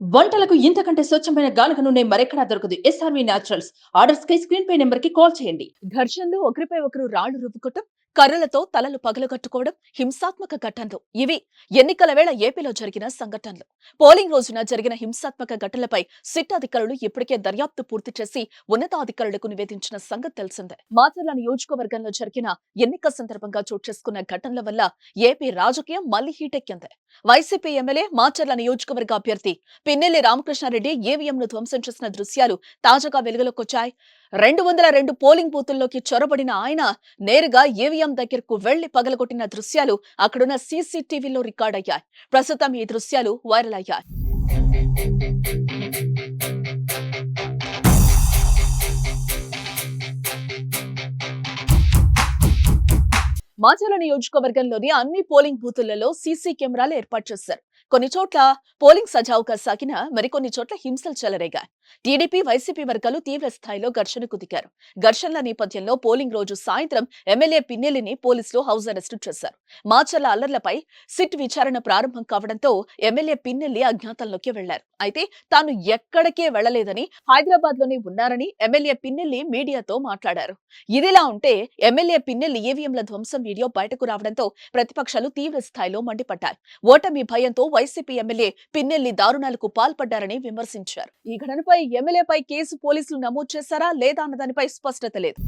వంటలకు ఇంతకంటే స్వచ్ఛమైన గానుక నూనె మరెక్కడా దొరకదు. ఎస్ఆర్వి న్యాచురల్స్ ఆర్డర్స్ కై స్క్రీన్ పై నెంబర్కి కాల్ చేయండి. ఘర్షణలు ఒకరిపై ఒకరు రాళ్ళు రువ్వుకోవటం కర్రలతో తలలు పగలగట్టుకోవడం హింసాత్మక ఘటనలు. ఇవి ఎన్నికల వేళ ఏపీలో జరిగిన సంఘటనలు. పోలింగ్ రోజున జరిగిన హింసాత్మక ఘటనలపై సిట్ అధికారులు ఇప్పటికే దర్యాప్తు పూర్తి చేసి ఉన్నతాధికారులకు నివేదించిన సంగతి తెలిసిందే. మాచర్ల నియోజకవర్గంలో జరిగిన ఎన్నిక సందర్భంగా చోటు చేసుకున్న ఘటనల వల్ల ఏపీ రాజకీయం మళ్ళీ హీటెక్కింది. వైసీపీ ఎమ్మెల్యే మాచర్ల నియోజకవర్గ అభ్యర్థి పిన్నెల్లి రామకృష్ణారెడ్డి ఈవీఎంను ధ్వంసం చేసిన దృశ్యాలు తాజాగా వెలుగులోకొచ్చాయి రెండు వందల రెండు పోలింగ్ బూతుల్లోకి చొరబడిన ఆయన నేరుగా ఈవీఎం దగ్గరకు వెళ్ళి పగలగొట్టిన దృశ్యాలు అక్కడున్న సీసీటీవీలో రికార్డ్ అయ్యాయి ప్రస్తుతం ఈ దృశ్యాలు వైరల్ అయ్యాయి. మాచర్ల నియోజకవర్గంలోని అన్ని పోలింగ్ బూతులలో సీసీ కెమెరాలు ఏర్పాటు చేశారు. కొన్ని చోట్ల పోలింగ్ సజావుగా సాగిన మరికొన్ని చోట్ల హింసలు చెలరేగా టీడీపీ వైసీపీ వర్గాలు తీవ్ర స్థాయిలో ఘర్షణకు దిగారు. ఘర్షణల నేపథ్యంలో పోలింగ్ రోజు సాయంత్రం ఎమ్మెల్యే పిన్నెల్లిని పోలీసులు హౌస్ అరెస్టు చేశారు. మాచర్ల అల్లర్లపై సిట్ విచారణ ప్రారంభం కావడంతో ఎమ్మెల్యే పిన్నెల్లి అజ్ఞాతంలోకి వెళ్ళారు. అయితే తాను ఎక్కడికే వెళ్ళలేదని హైదరాబాద్లోనే ఉన్నారని ఎమ్మెల్యే పిన్నెల్లి మీడియాతో మాట్లాడారు. ఇదిలా ఉంటే ఎమ్మెల్యే పిన్నెల్లి ఈవీఎంల ధ్వంసం వీడియో బయటకు రావడంతో ప్రతిపక్షాలు తీవ్ర స్థాయిలో మండిపడ్డారు ఓటమి భయంతో వైసీపీ ఎమ్మెల్యే పిన్నెల్లి దారుణాలకు పాల్పడ్డారని విమర్శించారు. ఈ ఘటనపై ఎమ్మెల్యేపై కేసు పోలీసులు నమోదు చేశారా లేదా అన్న దానిపై స్పష్టత లేదు.